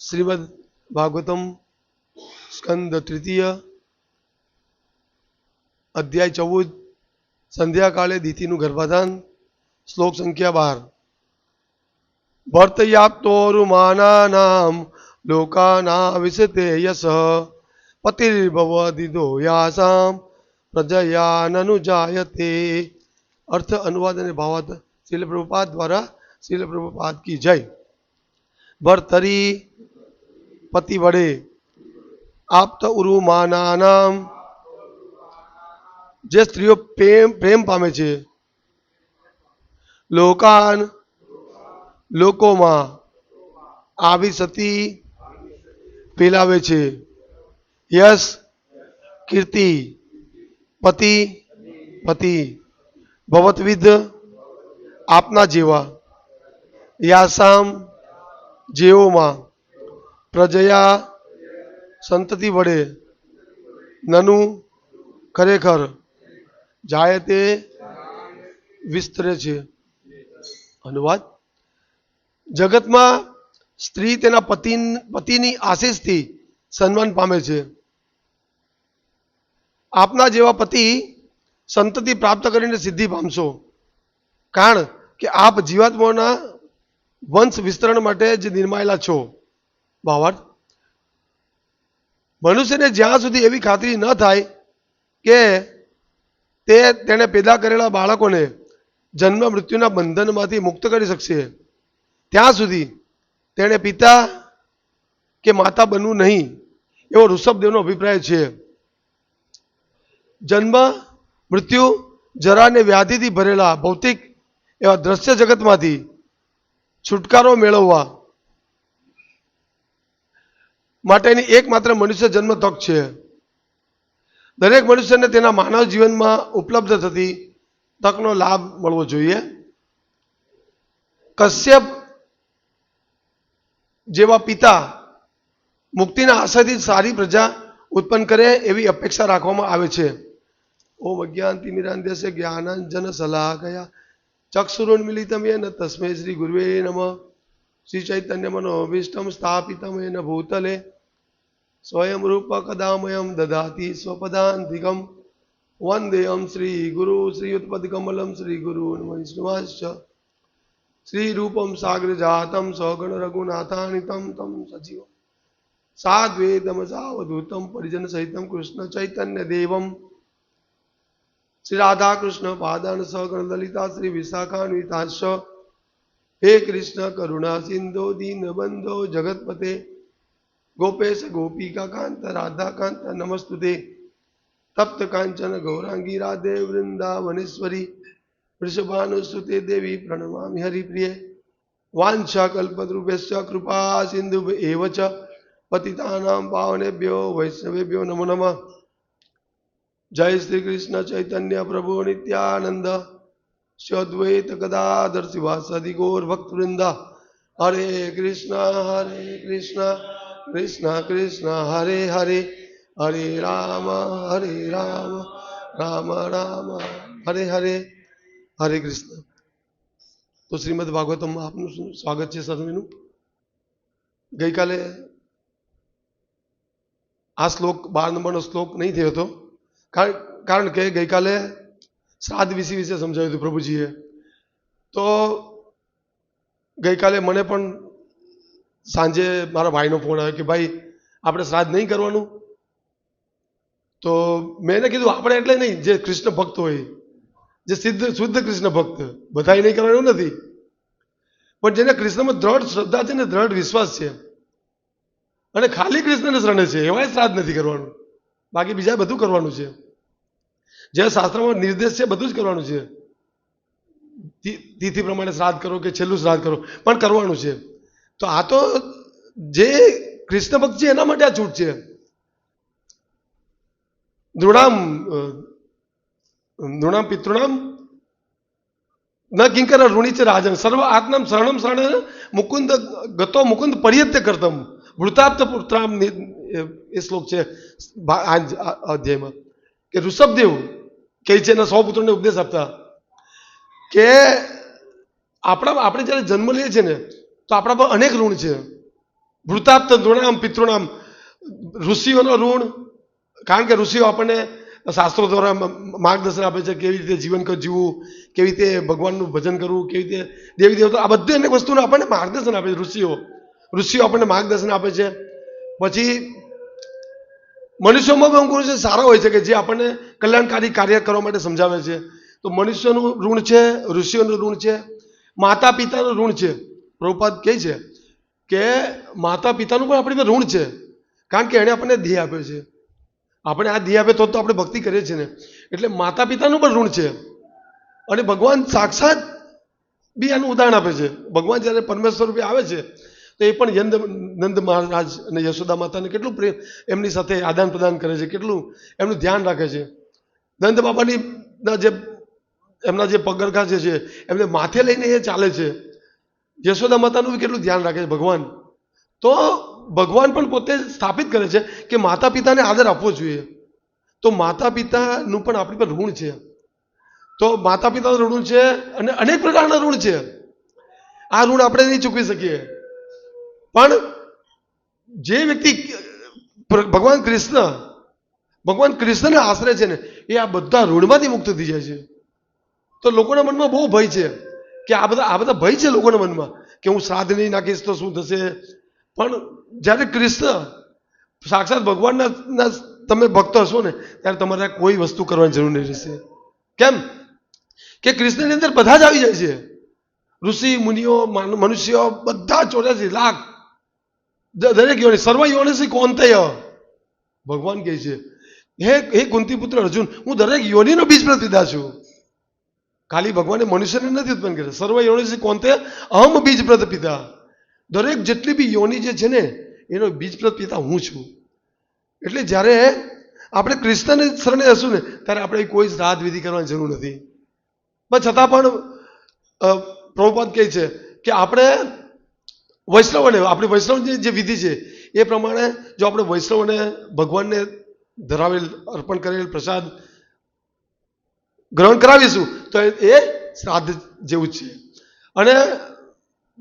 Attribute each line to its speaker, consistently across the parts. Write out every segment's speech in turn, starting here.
Speaker 1: શ્રીમદ ભાગવતમ સ્કંદ તૃતીય અધ્યાય ચૌદ, સંધ્યાકાળે દીતિનું ગર્ભાધાન, શ્લોક સંખ્યા બાર. ભર્તયાપ્તોરુમાનાનામ લોકાના વિશતે યશ પતિર્ભવદિદો યાસામ પ્રજયાનનુજાયતે. અર્થ અનુવાદ અને ભાવાર્થ શિલ પ્રભુપાદ દ્વારા શિલ પ્રભુપાદ કી જય. ભર્તરી પતિ વડે આપત ઉરુમાનામ જે સ્ત્રીઓ પ્રેમ પ્રેમ પામે છે. લોકાન, લોકોમાં આવી સતી ફેલાવે છે. યશ, કીર્તિ, પતિ પતિ ભવતવિદ આપના જેવા. યાસામ જેઓમાં પ્રજયા સંતતિ વડે નનુ ખરેખર જાય તે વિસ્તરે છે. અનુવાદ. જગતમાં સ્ત્રી તેના પતિ પતિની આશીષથી સન્માન પામે છે. આપના જેવા પતિ સંતતિ પ્રાપ્ત કરીને સિદ્ધિ પામશો. કારણ કે આપ જીવાત્માઓના વંશ વિસ્તરણ માટે જ નિર્માયેલા છો ભાવાર્થ મનુષ્યને જ્યાં સુધી એવી ખાતરી ન થાય કે તે તેણે પેદા કરેલા બાળકોને જન્મ મૃત્યુના બંધનમાંથી મુક્ત કરી શકશે, ત્યાં સુધી તેણે પિતા કે માતા બનવું નહીં એવો ઋષભદેવનો અભિપ્રાય છે. જન્મ, મૃત્યુ, જરા અને વ્યાધિથી ભરેલા ભૌતિક એવા દ્રશ્ય જગતમાંથી છુટકારો મેળવવા માટેની એકમાત્ર મનુષ્ય જન્મ તક છે. દરેક મનુષ્યને તેના માનવ જીવનમાં ઉપલબ્ધ થતી તકનો લાભ મળવો જોઈએ. કશ્યપ જેવા પિતા મુક્તિના આશાથી સારી પ્રજા ઉત્પન્ન કરે એવી અપેક્ષા રાખવામાં આવે છે. ઓમ અજ્ઞાનતિ મિરાંધ્યસ્ય જ્ઞાનાંજન શલાકયા ચક્ષુરોન્મિલિતમ ન તસ્મૈ શ્રી ગુરવે નમ શ્રી ચૈતન્ય મનોભીષ્ટમ સ્થાપિતમ યેન ભૂતલે સ્વયં રૂપ કદામયમ દધાતી સ્વપદાંતિકમ વંદેયમ શ્રી ગુરુ શ્રીયુતપદકમલમ શ્રી ગુરુ વૈષ્ણવાશ્ચ શ્રી રૂપમ સાગર જાતમ સગણ રઘુનાથાનિતમ તમ સજીવ સાદ્વેદમ સાવધૂતમ પરિજન સહિતમ કૃષ્ણ ચૈતન્ય દેવમ શ્રી રાધાકૃષ્ણ પાદન સગણ લલિતા શ્રી વિશાખાન્વિતાશ હે કૃષ્ણ કરુણા સિંધો, દીન બંધો, જગતપતે. ગોપેશ, ગોપિકા, કાંત, રાધાકાંત, નમસ્તુતે. તપ્ત કાંચન, ગૌરાંગી, રાધે, વૃંદાવનેશ્વરી. વૃષભાનુસુતે દેવી, પ્રણમામિ હરિપ્રિય. વાંછા કલ્પદ્રુપેશ કૃપા સિંધુ એવ ચ પતિતાનામ પાવનેભ્યો, વૈષ્ણવેભ્યો નમો નમઃ. જય શ્રી કૃષ્ણ ચૈતન્ય પ્રભુ નિત્યાનંદ. સ્વદ્વૈત ગદાધર શિવાસદિ ગોર ભક્તવૃંદ. હરે કૃષ્ણ હરે કૃષ્ણ કૃષ્ણ કૃષ્ણ, હરે હરે. હરે રામ હરે રામ રામ રામ, હરે હરે. હરે કૃષ્ણ. તો શ્રીમદ ભાગવતમાં આપનું સ્વાગત છે સદમીનું ગઈકાલે આ શ્લોક બાર નંબરનો શ્લોક નહીં થયો હતો. કારણ કે ગઈકાલે શ્રાદ્ધ વિશે વિશે સમજાવ્યું હતું પ્રભુજીએ. તો ગઈકાલે મને પણ સાંજે મારા ભાઈનો ફોન આવ્યો કે ભાઈ, આપણે શ્રાદ્ધ નહીં કરવાનું? તો મેં એને કીધું, આપણે એટલે નહીં, જે કૃષ્ણ ભક્ત હોય, જે સિદ્ધ, શુદ્ધ કૃષ્ણ ભક્ત, બધાય નહીં કરવાનું નથી. પણ જેને કૃષ્ણમાં દ્રઢ શ્રદ્ધા છે ને, દ્રઢ વિશ્વાસ છે, અને ખાલી કૃષ્ણને શરણે છે, એવાય શ્રાદ્ધ નથી કરવાનું. બાકી બીજા બધું કરવાનું છે. જે શાસ્ત્રમાં નિર્દેશ છે બધું જ કરવાનું છે. તિથિ પ્રમાણે શ્રાદ્ધ કરો કે છેલ્લું શ્રાદ્ધ કરો પણ કરવાનું છે. તો આ તો જે કૃષ્ણ ભક્ત છે એના માટે આ છૂટ છે. નૃણામ અ, પિતૃણામ ન કિંકર ઋણિચ રાજન સર્વ આત્મમ શરણમ શરણ મુકુંદ ગતો મુકુંદ પર્યત્ય કરતમ. વૃતાપ્ત પુત્રામ એ શ્લોક છે અધ્યાયમાં. કે ઋષભદેવ, કે છે એના સો પુત્રોને ઉપદેશ આપતા, કે આપણા આપણે જ્યારે જન્મ લઈએ છીએ ને, તો આપણા પર અનેક ઋણ છે. વૃતાપ્ત ઋણામ પિતૃણામ, ઋષિઓનો ઋણ, કારણ કે ઋષિઓ આપણને શાસ્ત્રો દ્વારા માર્ગદર્શન આપે છે કેવી રીતે જીવન જીવવું, કેવી રીતે ભગવાનનું ભજન કરવું, કેવી રીતે દેવી દેવતા, આ બધી અનેક વસ્તુનું આપણને માર્ગદર્શન આપે છે ઋષિઓ. ઋષિઓ આપણને માર્ગદર્શન આપે છે. પછી મનુષ્યોમાં પણ અમુક છે, સારા હોય છે કે જે આપણને કલ્યાણકારી કાર્ય કરવા માટે સમજાવે છે? તો મનુષ્યનું ઋણ છે, ઋષિઓનું ઋણ છે માતા પિતાનું ઋણ છે. પ્રભુપાદ કહે છે કે માતા પિતાનું પણ આપણી ઋણ છે, કારણ કે એણે આપણને ધ્યેય આપ્યો છે. આપણે આ ધ્યેય આપે તો તો આપણે ભક્તિ કરીએ છીએ ને. એટલે માતા પિતાનું પણ ઋણ છે. અને ભગવાન સાક્ષાત બી આનું ઉદાહરણ આપે છે. ભગવાન જ્યારે પરમેશ્વર રૂપે આવે છે તો એ પણ યંદ નંદ મહારાજ અને યશોદા માતાને કેટલું પ્રેમ એમની સાથે આદાન પ્રદાન કરે છે, કેટલું એમનું ધ્યાન રાખે છે. નંદ બાબાની જે, એમના જે પગરખા જે છે, એમને માથે લઈને એ ચાલે છે. યશોદા માતાનું બી કેટલું ધ્યાન રાખે છે ભગવાન. તો ભગવાન પણ પોતે સ્થાપિત કરે છે કે માતા પિતાને આદર આપવો જોઈએ. તો માતા પિતાનું પણ આપણી પર ઋણ છે. તો માતા પિતાનું ઋણ છે અને અનેક પ્રકારના ઋણ છે. આ ઋણ આપણે નહીં ચૂકવી શકીએ. પણ જે વ્યક્તિ ભગવાન કૃષ્ણ, ભગવાન કૃષ્ણને આશરે છે ને, એ આ બધા ઋણમાંથી મુક્ત થઈ જાય છે. તો લોકોના મનમાં બહુ ભય છે કે આ બધા આ બધા ભય છે લોકોના મનમાં કે હું શ્રાદ્ધ નહીં નાખીશ તો શું થશે? પણ જ્યારે કૃષ્ણ સાક્ષાત ભગવાનના તમે ભક્ત હશો ને, ત્યારે તમારે કોઈ વસ્તુ કરવાની જરૂર નહીં રહેશે. કેમ? કે કૃષ્ણની અંદર બધા જ આવી જાય છે. ઋષિ, મુનિઓ મનુષ્યો બધા ચોર્યાસી લાખ દરેક યોની સર્વ યોનિસી કોંતય ભગવાન કહે છે, હે હે કુંતી પુત્ર અર્જુન, હું દરેક યોનિનો બીજ પિતા છું. ખાલી ભગવાને મનુષ્યને નથી ઉત્પન્ન કર્યા. સર્વ યોનિસી કોંતે અહમ બીજ પિતા દરેક જેટલી બી યોની જે છે ને, એનો બીજ પિતા હું છું. એટલે જ્યારે આપણે કૃષ્ણને શરણે હશું ને, ત્યારે આપણે કોઈ શ્રાદ્ધ વિધિ કરવાની જરૂર નથી. પણ છતાં પણ પ્રભુપાદ કહે છે કે આપણે વૈષ્ણવને, આપણી વૈષ્ણવની જે વિધિ છે, એ પ્રમાણે જો આપણે વૈષ્ણવને ભગવાનને ધરાવેલ, અર્પણ કરેલ પ્રસાદ ગ્રહણ કરાવીશું, તો એ- શ્રાદ્ધ જેવું જ છે. અને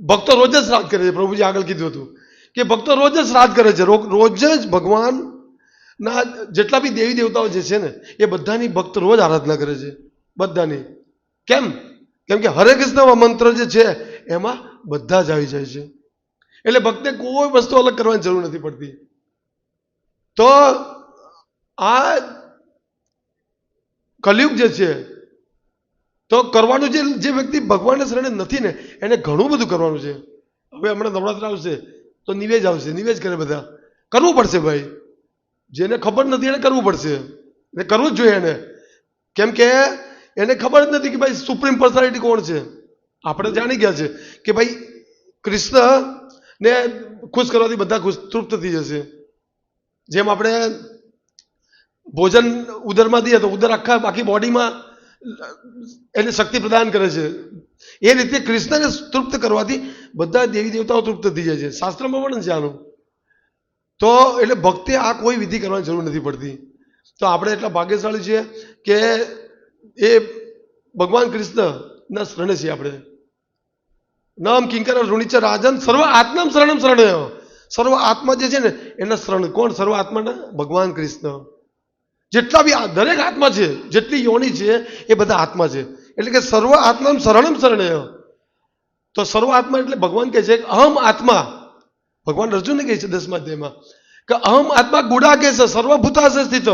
Speaker 1: ભક્તો રોજ જ શ્રાદ્ધ કરે છે. પ્રભુજી આગળ કીધું હતું કે ભક્તો રોજ જ શ્રાદ્ધ કરે છે. રોજ જ ભગવાનના જેટલા બી દેવી દેવતાઓ જે છે ને, એ બધાની ભક્ત રોજ આરાધના કરે છે. બધાની. કેમ? કેમ કે હરે કૃષ્ણ મંત્ર જે છે, એમાં બધા જ આવી જાય છે. એટલે ભક્તે કોઈ વસ્તુ અલગ કરવાની જરૂર નથી પડતી. તો આ કલયુગ જે છે, તો કરવાનું જે જે વ્યક્તિ ભગવાનના શરણે નથી ને, એને ઘણું બધું કરવાનું છે. હવે હમણાં નવરાત્ર આવશે, તો નિવેજ આવશે. નિવેજ કરે બધા. કરવું પડશે ભાઈ. જેને ખબર નથી એને કરવું પડશે. ને કરવું જ જોઈએ એને. કેમ કે એને ખબર જ નથી કે ભાઈ સુપ્રીમ પર્સનાલિટી કોણ છે? આપણે જાણી ગયા છે કે ભાઈ કૃષ્ણ ને ખુશ કરવાથી બધા ખુશ, તૃપ્ત થઈ જશે. જેમ આપણે ભોજન ઉદરમાં દઈએ તો ઉદર આખા બાકી બોડીમાં એને શક્તિ પ્રદાન કરે છે. એ રીતે કૃષ્ણને તૃપ્ત કરવાથી બધા દેવી દેવતાઓ તૃપ્ત થઈ જાય છે. શાસ્ત્રમાં પણ છે આનું. તો એટલે ભક્તે આ કોઈ વિધિ કરવાની જરૂર નથી પડતી. તો આપણે એટલા ભાગ્યશાળી છીએ કે એ ભગવાન કૃષ્ણના શરણે છીએ આપણે. નામ કિંકર ઋણિચ રાજન સર્વ આત્મા શરણમ શરણ સર્વ આત્મા જે છે ને, એના શરણ કોણ? સર્વ આત્માના? ભગવાન કૃષ્ણ. જેટલા બી દરેક આત્મા છે, જેટલી યોની છે, એ બધા આત્મા છે. એટલે કે સર્વ આત્મા શરણમ શરણય. તો સર્વ આત્મા એટલે ભગવાન કહે છે કે અહમ આત્મા. ભગવાન અર્જુનને કહે છે દસમા અધ્યાયમાં કે અહમ આત્મા ગુડા કે છે સર્વભૂતાશે સ્થિત.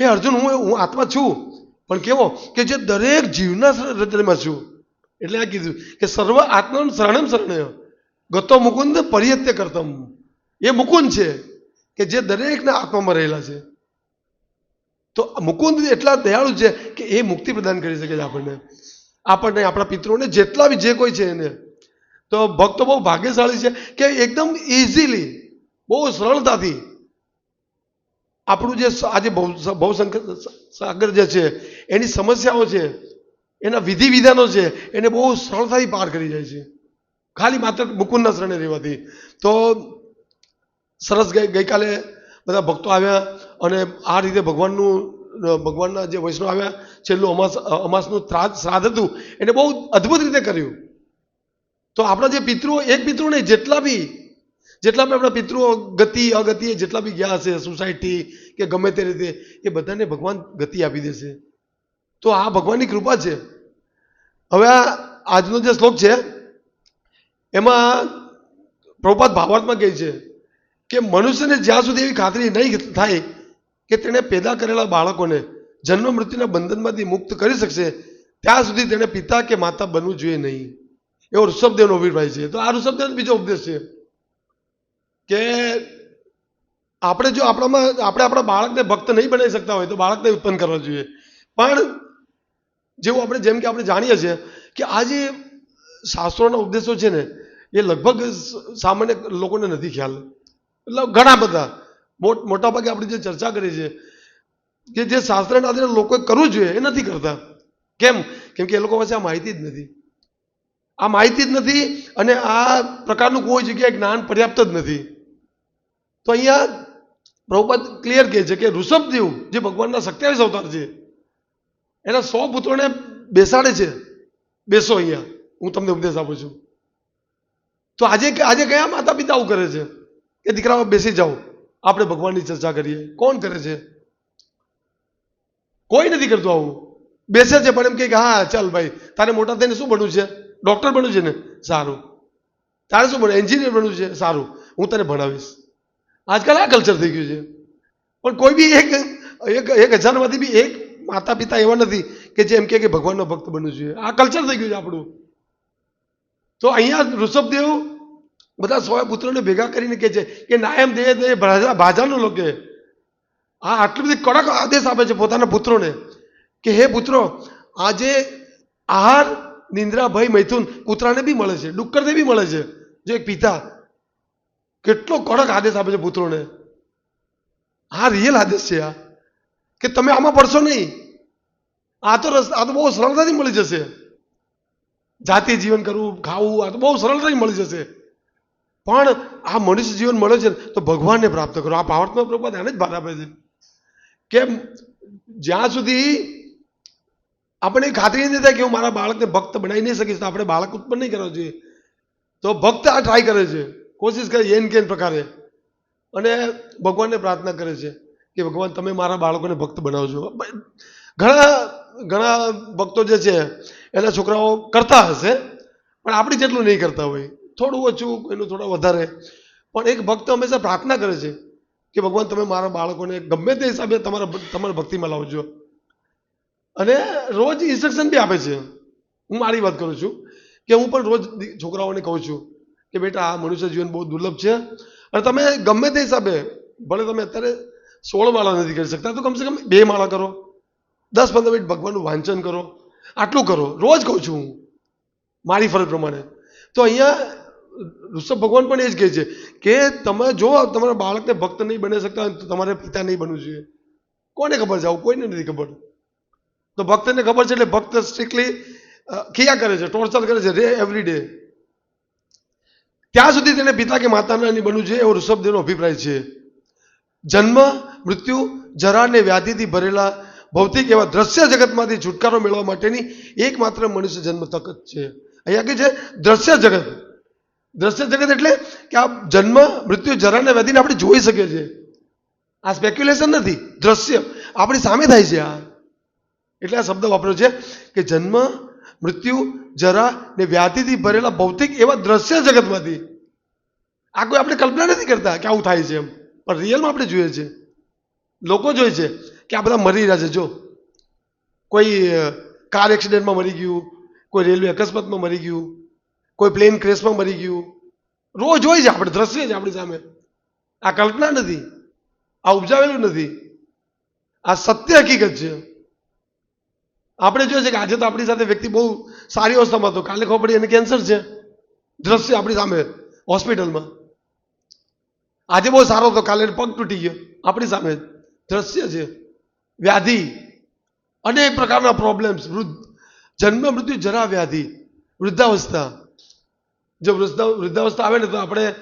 Speaker 1: એ અર્જુન, હું હું આત્મા છું. પણ કેવો? કે જે દરેક જીવના હૃદયમાં છું. એટલે આ કીધું કે સર્વ આત્મા શરણમ શરણ્ય. ગતો મુકુંદ પરિયત્ય કરતમ. એ મુકુંદ છે કે જે દરેકના આત્મામાં રહેલા છે. તો મુકુંદ એટલા દયાળુ છે કે એ મુક્તિ પ્રદાન કરી શકે છે આપણને. આપણને આપણા પિત્રોને જેટલા બી જે કોઈ છે એને. તો ભક્તો બહુ ભાગ્યશાળી છે કે એકદમ ઇઝીલી બહુ સરળતાથી આપણું જે આજે બહુ સાગર જે છે, એની સમસ્યાઓ છે એના વિધિ વિધાનો છે. એને બહુ સરળતાથી પાર કરી જાય છે. ખાલી માત્ર મુકુંદના શરણે રહેવાથી. તો સરસ ગઈ, ગઈકાલે બધા ભક્તો આવ્યા અને આ રીતે ભગવાનનું, ભગવાનના જે વૈષ્ણવ આવ્યા, છેલ્લું અમાસ, અમાસનું શ્રાદ્ધ હતું. એને બહુ અદ્ભુત રીતે કર્યું. તો આપણા જે પિતૃઓ, એક પિતૃ નહીં, જેટલા બી જેટલા બી આપણા પિતૃઓ, ગતિ, અગતિ, જેટલા બી ગયા હશે, સોસાયટી કે ગમે તે રીતે, એ બધાને ભગવાન ગતિ આપી દેશે. તો આ ભગવાનની કૃપા છે. હવે આ આજનો જે શ્લોક છે, એમાં પ્રભુપાદ ભાવાર્થમાં કહે છે કે મનુષ્યને જ્યાં સુધી એવી ખાતરી નહીં થાય કે તેણે પેદા કરેલા બાળકોને જન્મ મૃત્યુના બંધનમાંથી મુક્ત કરી શકશે, ત્યાં સુધી તેણે પિતા કે માતા બનવું જોઈએ નહીં. એવો ઋષભદેવનો અભિપ્રાય છે. તો આ ઋષભદેવ બીજો ઉપદેશ છે કે આપણે જો આપણામાં, આપણે આપણા બાળકને ભક્ત નહીં બનાવી શકતા હોય તો બાળકને ઉત્પન્ન કરવા જોઈએ. પણ જેવું આપણે જેમ કે આપણે જાણીએ છીએ કે આ જે શાસ્ત્રોના ઉપદેશો છે ને, એ લગભગ સામાન્ય લોકોને નથી ખ્યાલ. એટલે ઘણા બધા. મોટ મોટા આપણે જે ચર્ચા કરી છે કે જે શાસ્ત્રના આધારે લોકોએ કરવું જોઈએ, એ નથી કરતા. કેમ? કેમ કે એ લોકો પાસે આ માહિતી જ નથી. આ માહિતી જ નથી અને આ પ્રકારનું કોઈ જગ્યાએ જ્ઞાન પર્યાપ્ત જ નથી. તો અહીંયા પ્રભુપદ ક્લિયર કહે છે કે ઋષભદેવ, જે ભગવાનના સત્યાવીસ અવતાર છે એના સો પુત્રોને બેસાડે છે. બેસો અહીંયા. હું તમને ઉપદેશ આપું છું. તો આજે આજે કયા માતા પિતા આવું કરે છે? કે દીકરાઓ બેસી જાઓ. આપણે ભગવાનની ચર્ચા કરીએ. કોણ કરે છે? કોઈ નથી કરતું આવું. બેસે છે પણ એમ કે, હા, ચાલ ભાઈ. તારે મોટા થઈને શું બનવું છે? ડોક્ટર બનવું છે ને? સારું. તારે શું બનવું એન્જિનિયર બનવું છે? સારું. હું તને ભણાવીશ. આજકાલ આ કલ્ચર થઈ ગયું છે. પણ કોઈ બી એક એક હજારમાંથી બી એક માતા પિતા એવા નથી કે જે એમ કે ભગવાનનો ભક્ત બનવું જોઈએ. આ કલ્ચર થઈ ગયું છે આપણું. તો અહીંયા ઋષભદેવ બધા સો પુત્રોને ભેગા કરીને કહે છે કે નાયમ દે દે ભાજા ભાજાનું લોકો. આ આટલી બધી કડક આદેશ આપે છે પોતાના પુત્રોને કે હે પુત્રો, આજે આહાર, નિંદ્રા, ભય, મૈથુન કૂતરાને બી મળે છે, ડુક્કરને બી મળે છે, જો એક પિતા કેટલો કડક આદેશ આપે છે પુત્રોને. આ રિયલ આદેશ છે આ. કે તમે આમાં પડશો નહીં. આ તો રસ્તા આ તો બહુ સરળતાથી મળી જશે. જાતિ જીવન કરવું, ખાવું, આ તો બહુ સરળતાથી મળી જશે. પણ આ મનુષ્ય જીવન મળે છે તો ભગવાનને પ્રાપ્ત કરો. આ ભાવાર્થમાં પ્રભાત એને જ ભાર આપે છે. કે જ્યાં સુધી આપણે ખાતરી નથી થાય કે હું મારા બાળકને ભક્ત બનાવી નહીં શકીશ, તો આપણે બાળક ઉત્પન્ન નહીં કરવા જોઈએ. તો ભક્ત આ ટ્રાય કરે છે. કોશિશ કરે એન કેન પ્રકારે. અને ભગવાનને પ્રાર્થના કરે છે. કે ભગવાન, તમે મારા બાળકોને ભક્ત બનાવજો. ઘણા ઘણા ભક્તો જે છે, એના છોકરાઓ કરતા હશે, પણ આપણી જેટલું નહીં કરતા હોય. થોડું ઓછું એનું થોડા વધારે. પણ એક ભક્ત હંમેશા પ્રાર્થના કરે છે કે ભગવાન, તમે મારા બાળકોને ગમે તે હિસાબે તમારા તમારા ભક્તિમાં લાવજો. અને રોજ ઇન્સ્ટ્રક્શન બી આપે છે. હું મારી વાત કરું છું કે હું પણ રોજ છોકરાઓને કહું છું કે બેટા, આ મનુષ્ય જીવન બહુ દુર્લભ છે. અને તમે ગમે તે હિસાબે, ભલે તમે અત્યારે સોળ માળા નથી કરી શકતા, તો કમસે કમ બે માળા કરો. દસ પંદર મિનિટ ભગવાનનું વાંચન કરો. આટલું કરો. રોજ કહું છું હું. મારી ફરજ પ્રમાણે. તો અહીંયા ઋષભ ભગવાન પણ એ જ કહે છે કે તમે જો તમારા બાળકને ભક્ત નહીં બની શકતા તો તમારે પિતા નહીં બનવું જોઈએ. કોને ખબર છે? આવું કોઈને નથી ખબર. તો ભક્તને ખબર છે એટલે ભક્ત સ્ટ્રિક્ટલી ક્રિયા કરે છે ટોર્ચર કરે છે, રે એવરી ડે ત્યાં સુધી તેને પિતા કે માતાના નહીં બનવું જોઈએ એવો ઋષભદેવનો અભિપ્રાય છે. જન્મ, મૃત્યુ, જરા અને વ્યાધિથી ભરેલા ભૌતિક એવા દ્રશ્ય જગતમાંથી છુટકારો મેળવવા માટેની એકમાત્ર મનુષ્ય જન્મ તક જ છે. અહીંયા કે છે, દ્રશ્ય જગત. દ્રશ્ય જગત એટલે કે આ જન્મ, મૃત્યુ, જરા અને વ્યાધિને આપણે જોઈ શકીએ છીએ. આ સ્પેક્યુલેશન નથી, દ્રશ્ય. આપણી સામે થાય છે આ. એટલે આ શબ્દ વાપર્યો છે કે જન્મ, મૃત્યુ, જરા ને વ્યાધિથી ભરેલા ભૌતિક એવા દ્રશ્ય જગતમાંથી. આ કોઈ આપણે કલ્પના નથી કરતા કે આવું થાય છે એમ. પણ રિયલમાં આપણે જોઈએ છે. લોકો જોઈએ છે કે આ બધા મરી રહ્યા છે. જો, કોઈ કાર એક્સિડન્ટમાં મરી ગયું, કોઈ રેલવે અકસ્માતમાં મરી ગયું, કોઈ પ્લેન ક્રેશમાં મરી ગયું. રોજ હોય છે આપણે, દ્રશ્ય છે આપણી સામે. આ કલ્પના નથી. આ ઉપજાવેલું નથી. આ સત્ય હકીકત છે. આપણે જોઈએ છે કે આજે તો આપણી સાથે વ્યક્તિ બહુ સારી અવસ્થામાં હતો. કાલે ખબર પડી એને કેન્સર છે. દ્રશ્ય આપણી સામે હોસ્પિટલમાં આજે બહુ સારો હતો કાલે પગ તૂટી ગયો. આપણી સામે દ્રશ્ય છે. વ્યાધિ અનેક પ્રકારના પ્રોબ્લેમ્સ વૃદ્ધ, જન્મ મૃત્યુ જરા વ્યાધિ. વૃદ્ધાવસ્થા. જો વૃદ્ધા, વૃદ્ધાવસ્થા આવે ને તો આપણે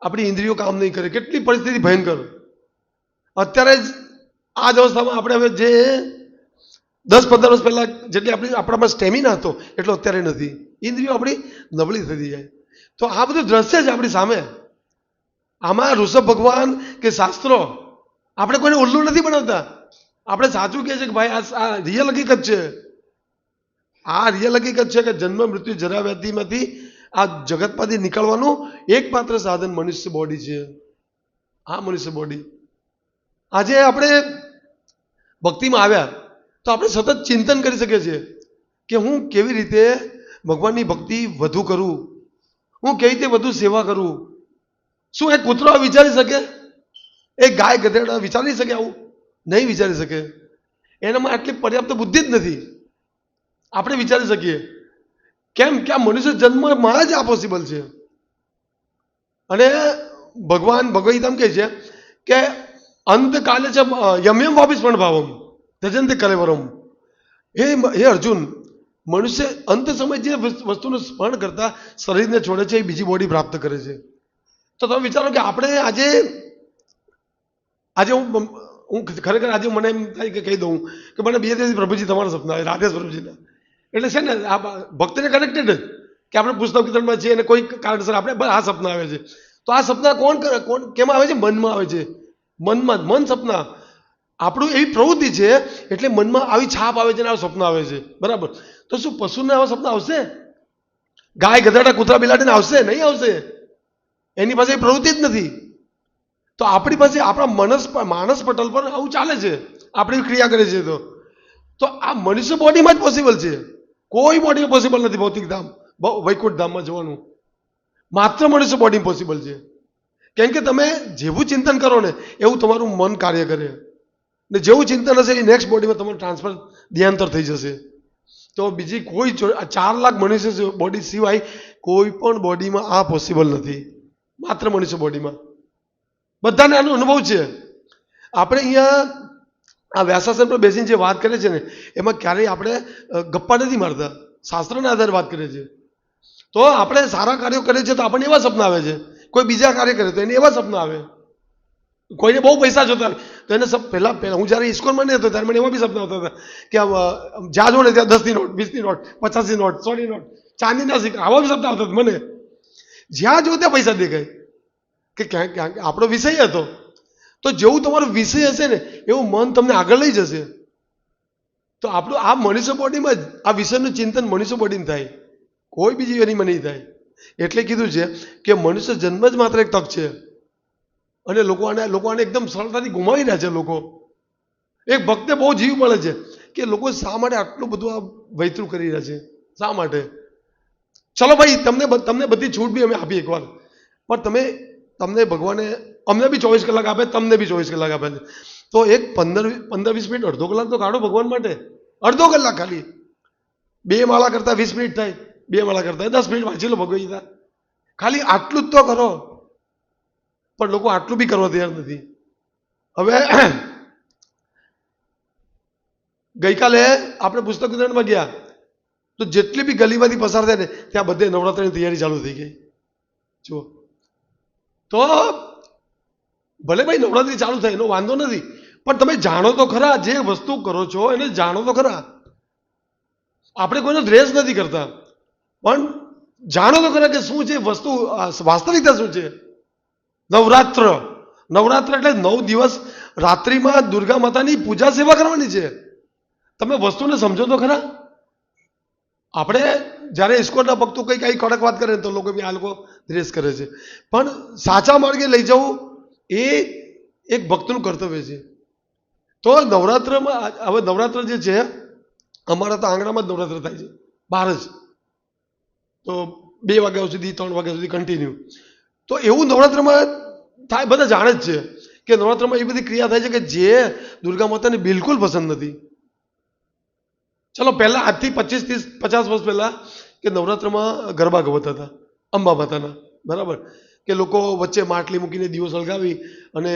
Speaker 1: આપણી ઇન્દ્રિયો કામ નહીં કરે. કેટલી પરિસ્થિતિ ભયંકર. અત્યારે જ આ જ અવસ્થામાં આપણે હવે જે દસ, પંદર વર્ષ પહેલાં જેટલી આપણી, આપણામાં સ્ટેમિના હતો, એટલો અત્યારે નથી. ઇન્દ્રિયો આપણી નબળી થતી જાય. તો આ બધું દ્રશ્ય છે આપણી સામે. આમાં ઋષભ ભગવાન કે શાસ્ત્રો? આપણે કોઈને ઉલ્લું નથી બનાવતા આપણે સાચું કહે છે કે ભાઈ, આ રિયલ હકીકત છે. આ રિયલ હકીકત છે કે જન્મ, મૃત્યુ, જરા, વ્યાધિમાંથી આ જગતમાંથી નીકળવાનું એકમાત્ર સાધન મનુષ્ય બોડી છે. આ મનુષ્ય બોડી આજે આપણે ભક્તિમાં આવ્યા તો આપણે સતત ચિંતન કરી શકીએ છીએ કે હું કેવી રીતે ભગવાનની ભક્તિ વધુ કરું? હું કેવી રીતે વધુ સેવા કરું? શું એક કૂતરો વિચારી શકે? એ ગાય ગધેડા વિચારી શકે આવું? નહીં વિચારી શકે. એનામાં આટલી પર્યાપ્ત બુદ્ધિ જ નથી. આપણે વિચારી શકીએ. કેમ કે આ મનુષ્ય જન્મમાં જ આ પોસિબલ છે. અને ભગવાન ભગવદગીતામ કહે છે કે અંતકાલે છે યમયમ વાપિસ પણ ભાવમ તજંતે કલેવરમ હે હે અર્જુન, મનુષ્ય અંત સમય જે વસ્- વસ્તુનું સ્મરણ કરતા શરીરને છોડે છે, એ બીજી બોડી પ્રાપ્ત કરે છે. તો તમે વિચારો કે આપણે આજે આજે હું હું ખરેખર આજે મને એમ થાય કે કહી દઉં કે મને બે દિવસ પ્રભુજી તમારા સપના રાધેશ પ્રભુજીના એટલે છે ને, આ ભક્તને કનેક્ટેડ જ. કે આપણે પુસ્તક કીર્તનમાં છીએ અને કોઈ કારણસર આપણે આ સપના આવે છે. તો આ સપના કોણ કરે, કોણ, કેમાં આવે છે? મનમાં આવે છે. મનમાં મન સપના. આપણું એવી પ્રવૃત્તિ છે, એટલે મનમાં આવી છાપ આવે છે અને આવા સપના આવે છે. બરાબર? તો શું પશુને આવા સપના આવશે? ગાય ગધાડા કૂતરા બિલાડીને આવશે? નહીં આવશે? એની પાસે પ્રવૃત્તિ જ નથી. તો આપણી પાસે આપણા મનસ માનસ પટલ પર આવું ચાલે છે. આપણી ક્રિયા કરે છે તો. તો આ મનુષ્ય બોડીમાં જ પોસિબલ છે. કોઈ બોડીમાં પોસિબલ નથી ભૌતિક ધામ. વૈકુંઠ ધામમાં જવાનું. માત્ર મનુષ્ય બોડી પોસિબલ છે. કેમ કે તમે જેવું ચિંતન કરો ને, એવું તમારું મન કાર્ય કરે. ને જેવું ચિંતન હશે એ નેક્સ્ટ બોડીમાં તમારું ટ્રાન્સફર ધ્યાંતર થઈ જશે. તો બીજી કોઈ ચાર લાખ મનુષ્ય બોડી સિવાય કોઈ પણ બોડીમાં આ પોસિબલ નથી. માત્ર મનુષ્ય બોડીમાં. બધાને આનો અનુભવ છે. આપણે અહીંયા આ વ્યાસાસન પર બેસીને જે વાત કરે છે ને, એમાં ક્યારેય આપણે ગપ્પા નથી મારતા. શાસ્ત્રના આધારે વાત કરીએ છીએ તો આપણે સારા કાર્યો કરીએ છીએ તો આપણને એવા સપના આવે છે. કોઈ બીજા કાર્ય કરે તો એને એવા સપના આવે. કોઈને બહુ પૈસા જોતા તો એને સપ, પહેલાં પહેલાં, હું જ્યારે ઇસ્કોનમાં નહીં હતો ત્યારે મને એવા બી સપના આવતા હતા કે જ્યાં જો જોડે ત્યાં દસની નોટ, વીસની નોટ, પચાસની નોટ સોની નોટ, ચાંદીના સિક્કા, આવા બી સપના આવતા મને. જ્યાં જો ત્યાં પૈસા દેખાય. કે ક્યાંક ક્યાંક આપણો વિષય હતો. તો જેવું તમારો વિષય હશે ને, એવું મન તમને આગળ લઈ જશે. તો આપણું આ મનુષ્ય બોડીમાં જ, આ વિષયનું ચિંતન મનુષ્ય બોડીને થાય. કોઈ બીજી એની નહીં થાય. એટલે કીધું છે કે મનુષ્ય જન્મ જ માત્ર એક તક છે. અને લોકો આને લોકો આને એકદમ સરળતાથી ગુમાવી રહ્યા છે લોકો. એક ભક્તે બહુ જીવ મળે છે કે લોકો શા માટે આટલું બધું આ વૈતરું કરી રહ્યા છે? શા માટે? ચલો ભાઈ, તમને તમને બધી છૂટ બી અમે આપી એકવાર. પણ તમે, તમને ભગવાને, અમને બી ચોવીસ કલાક આપે, તમને બી ચોવીસ કલાક આપે. તો એક પંદર પંદર વીસ મિનિટ, અડધો કલાક તો કાઢો ભગવાન માટે. અડધો કલાક ખાલી. બે માળા કરતા વીસ મિનિટ થાય, બે માળા કરતા દસ મિનિટ વાંચી લો ભગવદ ખાલી આટલું જ તો કરો. પણ લોકો આટલું બી કરવા તૈયાર નથી. હવે, ગઈકાલે આપણે પુસ્તક વિતરણમાં ગયા. તો જેટલી બી ગલીમાંથી પસાર થાય ને, ત્યાં બધે નવરાત્રિની તૈયારી ચાલુ થઈ ગઈ. જુઓ. તો ભલે ભાઈ નવરાત્રિ ચાલુ થાય, એનો વાંધો નથી. પણ તમે જાણો તો ખરા, જે વસ્તુ કરો છો, એને જાણો તો ખરા. આપણે કોઈનો ડ્રેસ નથી કરતા. પણ જાણો તો ખરા કે શું છે વસ્તુ વાસ્તવિકતા શું છે? નવરાત્ર. નવરાત્ર એટલે નવ દિવસ રાત્રિમાં દુર્ગા માતાની પૂજા સેવા કરવાની છે. તમે વસ્તુને સમજો તો ખરા. આપણે જ્યારે ઇસ્કોનના ભક્તો કંઈ કઈ કડક વાત કરે તો લોકો બી આ લોકો દ્રેસ કરે છે. પણ સાચા માર્ગે લઈ જવું એ એક ભક્તનું કર્તવ્ય છે. તો નવરાત્રમાં, હવે નવરાત્ર જે છે, અમારા તો આંગણામાં જ નવરાત્ર થાય છે. બહાર જ. તો બે વાગ્યા સુધી, ત્રણ વાગ્યા સુધી કન્ટિન્યુ તો એવું નવરાત્રમાં થાય, બધા જાણે જ છે કે નવરાત્રમાં એ બધી ક્રિયા થાય છે કે જે દુર્ગા માતાને બિલકુલ પસંદ નથી. ચલો, પહેલા આજથી પચીસ ત્રીસ પચાસ વર્ષ પહેલા કે નવરાત્રમાં ગરબા ગવતા હતા, અંબા માતાના, બરાબર? કે લોકો વચ્ચે માટલી મૂકીને દીવો સળગાવી અને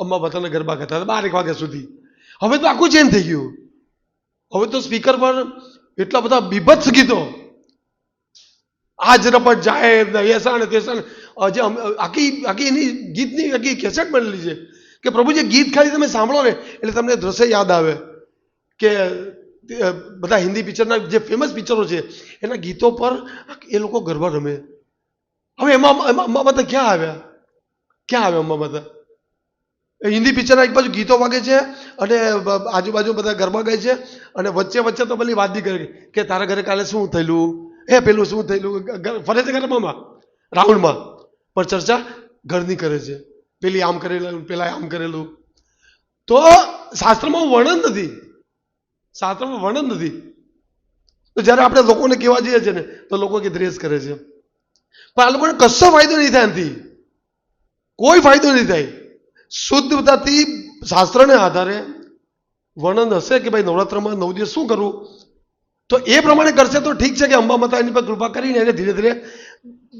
Speaker 1: અંબા માતાના ગરબા ગાતા હતા બારેક વાગ્યા સુધી. હવે તો આખું ચેન્જ થઈ ગયું. હવે તો સ્પીકર પર એટલા બધા બીભત્સ ગીતો. આજ રપટ જાય ને તેસાણ જે આખી આખી એની ગીતની, આખી કેસેટ બનેલી છે. કે પ્રભુ જે ગીત ખાલી તમે સાંભળો ને, એટલે તમને દ્રશ્ય યાદ આવે. કે બધા હિન્દી પિક્ચરના જે ફેમસ પિક્ચરો છે, એના ગીતો પર એ લોકો ગરબા રમે. હવે એમાં અંબા માતા ક્યાં આવ્યા? ક્યાં આવ્યા અંબા માતા હિન્દી પિક્ચરના એક બાજુ ગીતો વાગે છે અને આજુબાજુ બધા ગરબા ગાય છે અને વચ્ચે વચ્ચે તો પેલી વાત કરે કે તારા ઘરે કાલે શું થયેલું? હે, પેલું શું થયેલું? ફરે છે ગરબામાં? રાઉન્ડમાં. પણ ચર્ચા ઘરની કરે છે. પેલી આમ કરેલું પેલા આમ કરેલું. તો શાસ્ત્રમાં વર્ણન નથી. શાસ્ત્રમાં વર્ણન નથી. તો જ્યારે આપણે લોકોને કહેવા જઈએ છીએ ને, તો લોકો કે દ્રેસ કરે છે. પણ આ લોકોને કશો ફાયદો નહીં થાય એનાથી કોઈ ફાયદો નહીં થાય. શુદ્ધતાથી શાસ્ત્રને આધારે વર્ણન હશે કે ભાઈ નવરાત્રમાં નવ દિવસ શું કરવું? તો એ પ્રમાણે કરશે તો ઠીક છે કે અંબા માતા એની પર કૃપા કરીને એને ધીરે ધીરે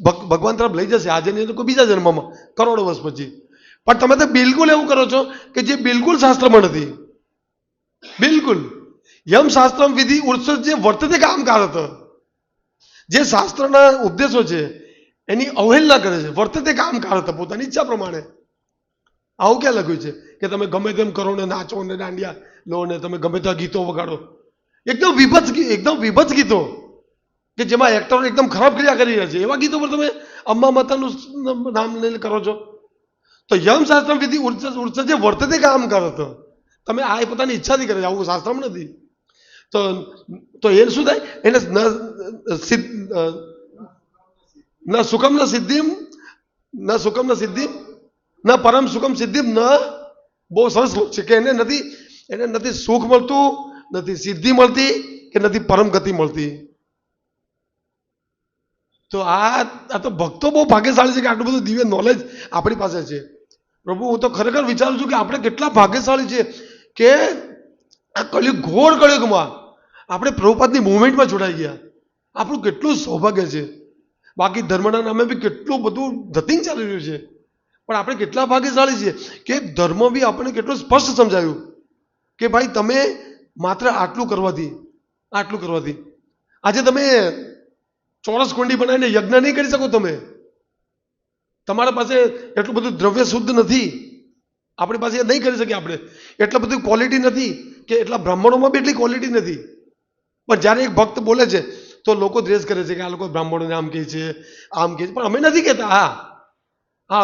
Speaker 1: ભગ- ભગવાન તરફ લઈ જશે. આજે નહીં તો કોઈ બીજા જન્મમાં, કરોડો વર્ષ પછી. પણ તમે તો બિલકુલ એવું કરો છો કે જે બિલકુલ શાસ્ત્રમાં નથી. બિલકુલ. યમ શાસ્ત્રમ વિધિ ઉત્સર્જ જે વર્તતે કામકાર હતો જે શાસ્ત્રના ઉપદેશો છે, એની અવહેલના કરે છે. વર્તતે કામકાર હતા પોતાની ઈચ્છા પ્રમાણે. આવું ક્યાં લખ્યું છે? કે તમે ગમે તેમ કરો ને નાચો ને દાંડિયા લો ને તમે ગમે ત્યાં ગીતો વગાડો. એકદમ વિભત્સ એકદમ વિભત્સ ગીતો. કે જેમાં એક્ટરો એકદમ ખરાબ ક્રિયા કરી રહ્યા છે. એવા ગીતો પર તમે અમ્મા માતાનું નામ લઈને કરો છો. તો યમ શાસ્ત્ર વિધિ ઉર્જ ઉર્જ જે વર્તતે કામ કરત. તમે આ પોતાની ઈચ્છાથી કરે છે. આવું શાસ્ત્રમાં નથી. તો તો એ શું થાય? એને ન સુખમ ન સિદ્ધિમ, ન સુખમ ન સિદ્ધિમ, ન પરમ સુખમ સિદ્ધિમ, ન બહુ સરસ છે કે એને નથી એને નથી સુખ મળતું, નથી સિદ્ધિ મળતી, કે નથી પરમ ગતિ મળતી. તો આ આ તો ભક્તો બહુ ભાગ્યશાળી છે કે આટલું બધું દિવ્ય નોલેજ આપણી પાસે છે. પ્રભુ, હું તો ખરેખર વિચારું છું કે આપણે કેટલા ભાગ્યશાળી છે કે આ કળિયુગ, ઘોર કળિયુગમાં આપણે પ્રભુપાદની મુવમેન્ટમાં જોડાઈ ગયા. આપણું કેટલું સૌભાગ્ય છે. બાકી ધર્મના નામે બી કેટલું બધું ધતિંગ ચાલી રહ્યું છે. પણ આપણે કેટલા ભાગ્યશાળી છીએ કે ધર્મ બી આપણને કેટલું સ્પષ્ટ સમજાયું કે ભાઈ તમે માત્ર આટલું કરવાથી આટલું કરવાથી. આજે તમે ચોરસ કુંડી બનાવીને યજ્ઞ નહીં કરી શકો તમે. તમારા પાસે એટલું બધું દ્રવ્ય શુદ્ધ નથી. આપણી પાસે નહીં કરી શકીએ આપણે. એટલા બધું ક્વોલિટી નથી કે એટલા બ્રાહ્મણોમાં બી એટલી ક્વોલિટી નથી. પણ જ્યારે એક ભક્ત બોલે છે, તો લોકો દ્વેષ કરે છે કે આ લોકો બ્રાહ્મણોને આમ કહે છે, આમ કહે છે. પણ અમે નથી કહેતા, હા.